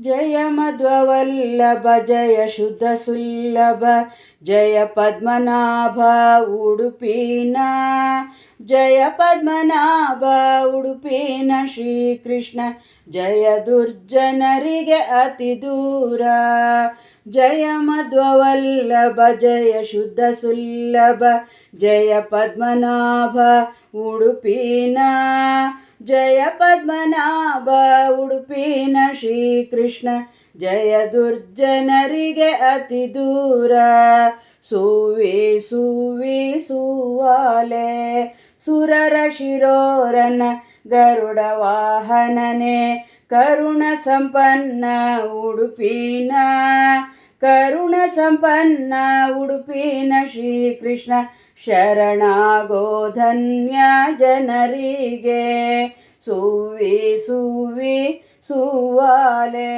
ಜಯ ಮಧ್ವವಲ್ಲಭ ಜಯ ಶುದ್ಧ ಸುಲ್ಲಭ, ಜಯ ಪದ್ಮನಾಭ, ಉಡುಪಿನ, ಜಯ ಪದ್ಮನಾಭ, ಉಡುಪಿನ ಶ್ರೀಕೃಷ್ಣ, ಜಯ ದುರ್ಜನರಿಗೆ ಅತಿ ದೂರ. ಜಯ ಮಧ್ವವಲ್ಲಭ ಜಯ ಶುದ್ಧ ಸುಲ್ಲಭ, ಜಯ ಪದ್ಮನಾಭ, ಉಡುಪಿನ, ಜಯ ಪದ್ಮನಾಭ, ಉಡುಪಿನ ಶ್ರೀಕೃಷ್ಣ, ಜಯ ದುರ್ಜನರಿಗೆ ಅತಿ ದೂರ. ಸುವಿ ಸುವಿ, ಸುವಾಲೆ, ಸುರರ ಶಿರೋರನ ಗರುಡ ವಾಹನನೆ ಕರುಣ ಸಂಪನ್ನ ಉಡುಪಿನ, ಕರುಣ ಸಂಪನ್ನ ಉಡುಪಿನ ಶ್ರೀಕೃಷ್ಣ ಶರಣಾಗೋ ಧನ್ಯ ಜನರಿಗೆ. ಸುವಿ ಸುವಿ ಸುವಾಲೆ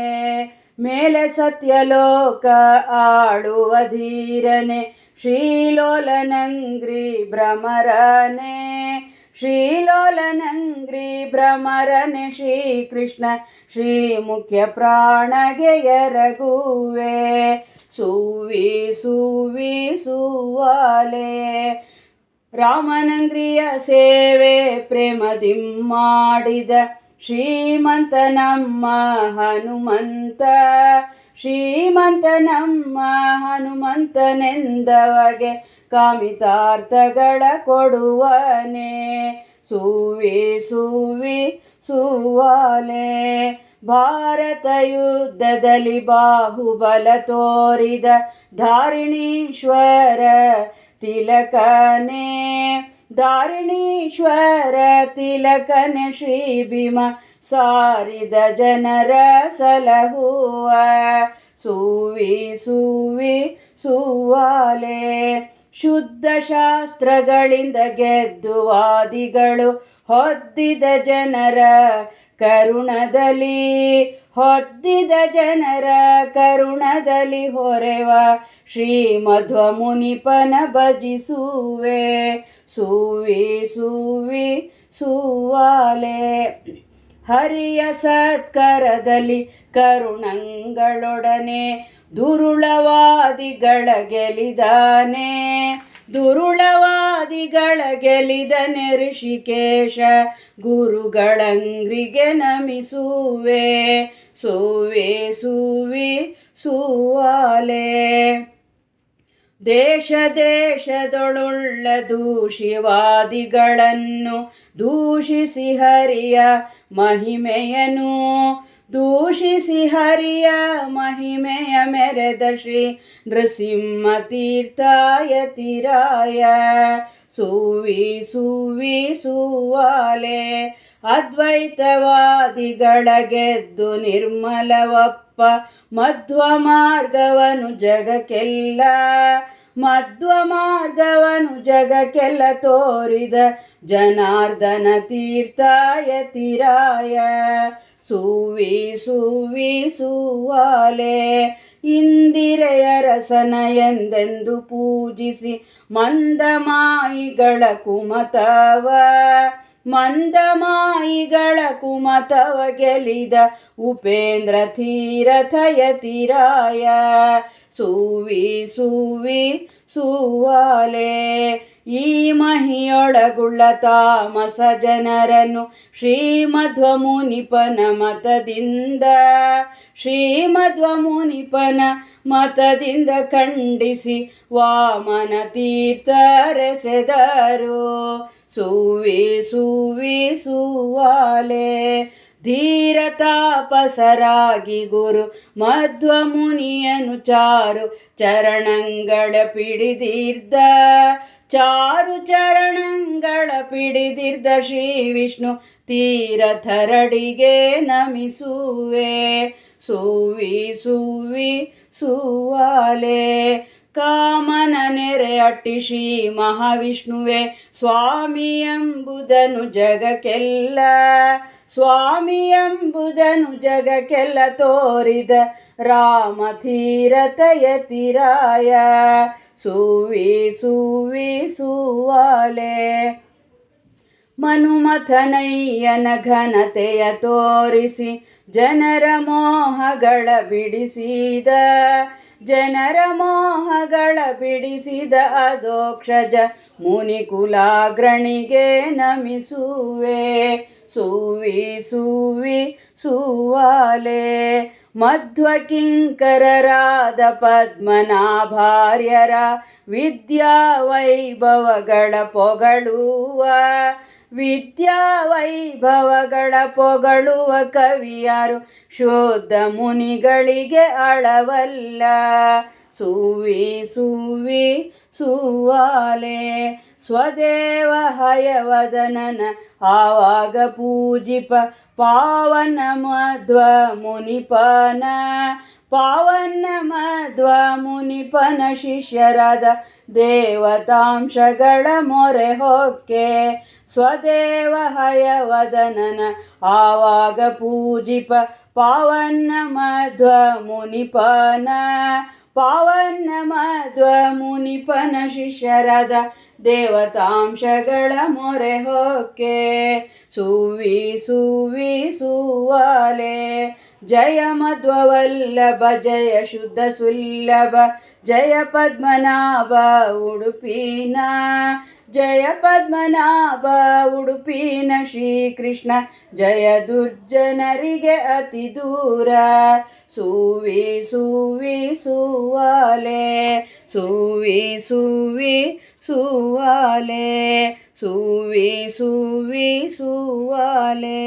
ಮೇಲೆ ಸತ್ಯಲೋಕ ಆಳುವ ಧೀರನೆ, ಶ್ರೀಲೋಲನಂಗ್ರಿ ಭ್ರಮರನೆ ಶ್ರೀಲೋಲನಂಗ್ರಿ ಭ್ರಮರನೆ ಶ್ರೀಕೃಷ್ಣ ಶ್ರೀ ಮುಖ್ಯ ಪ್ರಾಣಗೆಯರಗುವೆ ಸೂವಿ ಸೂವಿ ಸುವಿ ಸುವಾಲೆ. ರಾಮನಂಗ್ರಿಯ ಸೇವೆ ಪ್ರೇಮದಿ ಮಾಡಿದ ಶ್ರೀಮಂತ ನಮ್ಮ ಹನುಮಂತ. ಶ್ರೀಮಂತ ನಮ್ಮ ಹನುಮಂತನೆಂದವಗೆ ಕಾಮಿತಾರ್ಥಗಳ ಕೊಡುವನೆ. ಸುವಿ ಸುವಿ, ಸುವಾಲೆ, ಭಾರತ ಯುದ್ಧದಲ್ಲಿ ಬಾಹುಬಲ ತೋರಿದ ಧಾರಿಣೀಶ್ವರ ತಿಲಕನೇ. ಧಾರಿಣೀಶ್ವರ ತಿಲಕನ ಶ್ರೀ ಭೀಮ ಸಾರಿದ ಜನರ ಸಲಹುವ, ಸುವಿ ಸುವಿ, ಸುವಾಲೆ. ಶುದ್ಧ ಶಾಸ್ತ್ರಗಳಿಂದ ಗೆದ್ದು ವಾದಿಗಳು ಹೊದ್ದಿದ ಜನರ ಕರುಣದಲ್ಲಿ, ಹೊದ್ದಿದ ಜನರ ಕರುಣದಲ್ಲಿ ಹೊರೆವ ಶ್ರೀ ಮಧ್ವ ಮುನಿಪನ ಭಜಿಸುವೆ. ಸುವಿ ಸುವಿ, ಸುವಾಲೆ. ಹರಿಯ ಸತ್ಕರದಲ್ಲಿ ಕರುಣಂಗಳೊಡನೆ ದುರುಳವಾದಿಗಳ ಗೆಲಿದಾನೆ ದುರುಳವಾದಿಗಳ ಗೆಲಿದನೆ ಋಷಿಕೇಶ ಗುರುಗಳಂಗ್ರಿಗೆ ನಮಿಸುವೆ. ಸುವೆ ಸುವಿ ಸುವಾಲೆ. ದೇಶ ದೇಶದೊಳುಳ್ಳ ದೂಷಿವಾದಿಗಳನ್ನು ದೂಷಿಸಿ ಹರಿಯ ಮಹಿಮೆಯನು. ದೂಷಿಸಿ ಹರಿಯ ಮಹಿಮೆಯ ಮೆರೆದ ಶ್ರೀ ನೃಸಿಂಹ ತೀರ್ಥಾಯ ತಿರಾಯ. ಸುವಿ ಸುವಿ ಸುವಾಲೆ ಅದ್ವೈತವಾದಿಗಳ ಗೆದ್ದು ನಿರ್ಮಲವಪ್ಪ ಮಧ್ವ ಮಾರ್ಗವನು ಜಗಕ್ಕೆಲ್ಲ ಮಧ್ವ ಮಾರ್ಗವನು ಜಗಕ್ಕೆಲ್ಲ ತೋರಿದ ಜನಾರ್ದನ ತೀರ್ಥಾಯ ತಿರಾಯ ಸುವಿ ಸುವಿ, ಸುವಾಲೆ, ಇಂದಿರೆಯ ರಸನ ಎಂದೆಂದು ಪೂಜಿಸಿ ಮಂದಮಾಯಿಗಳ ಕುಮತವ. ಮಂದಮಾಯಿಗಳ ಕುಮತವ ಗೆಲಿದ ಉಪೇಂದ್ರ ತೀರಥಯ ತಿರಾಯ ಸೂವಿ, ಸುವಿ, ಸೂವಾಲೆ, ಈ ಮಹಿಯೊಳಗುಳ್ಳ ತಾಮಸ ಜನರನ್ನು ಶ್ರೀಮಧ್ವ ಮುನಿಪನ ಮತದಿಂದ ಶ್ರೀಮಧ್ವ ಮುನಿಪನ ಮತದಿಂದ ಖಂಡಿಸಿ ವಾಮನ ತೀರ್ಥರೆಸೆದರು ಸುವಿ ಸುವಿ ಸುವಾಲೆ ಧೀರ ತಾಪಸರಾಗಿ ಗುರು ಮಧ್ವ ಮುನಿಯನು ಚಾರು, ಚರಣಂಗಳ ಪಿಡಿದಿರ್ದ ಚಾರು ಚರಣಂಗಳ ಪಿಡಿದಿರ್ದ ಶ್ರೀ ವಿಷ್ಣು ತೀರಥರಡಿಗೆ ನಮಿಸುವೆ. ಸುವಿ ಸುವಿ ಸುವಾಲೆ ಕಾಮನ ನೆರೆ ಅಟ್ಟಿ ಶ್ರೀ ಮಹಾವಿಷ್ಣುವೆ ಸ್ವಾಮಿ ಎಂಬುದನು ಜಗಕ್ಕೆಲ್ಲ. ಸ್ವಾಮಿ ಎಂಬುದನು ಜಗಕ್ಕೆಲ್ಲ ತೋರಿದ ರಾಮ ತೀರತಯ ತಿರಾಯ. ಸುವಿ ಸುವಿ, ಸುವಾಲೆ. ಮನುಮಥನಯ್ಯನ ಘನತೆಯ ತೋರಿಸಿ ಜನರ ಮೋಹಗಳ ಬಿಡಿಸಿದ. ಜನರ ಮೋಹಗಳ ಬಿಡಿಸಿದ ಅದೋಕ್ಷಜ ಮುನಿಕುಲಾಗ್ರಣಿಗೆ ನಮಿಸುವೆ. ಸುವಿ ಸುವಿ, ಸುವಾಲೆ ಮಧ್ವ ಕಿಂಕರರಾದ ಪದ್ಮನಾಭಾರ್ಯರ ವಿದ್ಯಾ ವೈಭವಗಳ ಪೊಗಳುವ ವಿದ್ಯಾ ವೈಭವಗಳ ಪೊಗಳುವ ಕವಿಯರು ಶೋಧ ಮುನಿಗಳಿಗೆ ಅಳವಲ್ಲ. ಸುವಿ ಸುವಿ, ಸುವಾಲೆ. ಸ್ವದೇವ ಹಯವದನನ ಆವಾಗ ಪೂಜಿಪ ಪಾವನ ಮಧ್ವ ಮುನಿಪನ. ಪಾವನ ಮಧ್ವ ಮುನಿಪನ ಶಿಷ್ಯರಾದ ದೇವತಾಂಶಗಳ ಮೊರೆ ಹೊಕ್ಕೆ. ಸ್ವದೇವ ಹಯವದನನ ಆವಾಗ ಪೂಜಿಪ ಪಾವನ ಮಧ್ವ ಮುನಿಪನ. ಪಾವನ ಮಧ್ವ ಮುನಿಪನ ಶಿಷ್ಯರಾದ ದೇವತಾಂಶಗಳ ಮೊರೆ ಹೊಕ್ಕೆ. ಸುವಿ ಸುವಿ ಸುವಾಲೆ ಜಯ ಮಧ್ವವಲ್ಲಭ, ಜಯ ಶುದ್ಧ ಸುಲ್ಲಭ, ಜಯ ಪದ್ಮನಾಭ, ಉಡುಪಿನ ಜಯ ಪದ್ಮನಾಭ ಉಡುಪಿನ ಶ್ರೀಕೃಷ್ಣ ಜಯ ದುರ್ಜನರಿಗೆ ಅತಿ ದೂರ. ಸುವಿ ಸುವಿ, ಸುವಾಲೆ, ಸುವಿ ಸುವಿ, ಸುವಾಲೆ, ಸುವಿ ಸುವಿ, ಸುವಾಲೆ.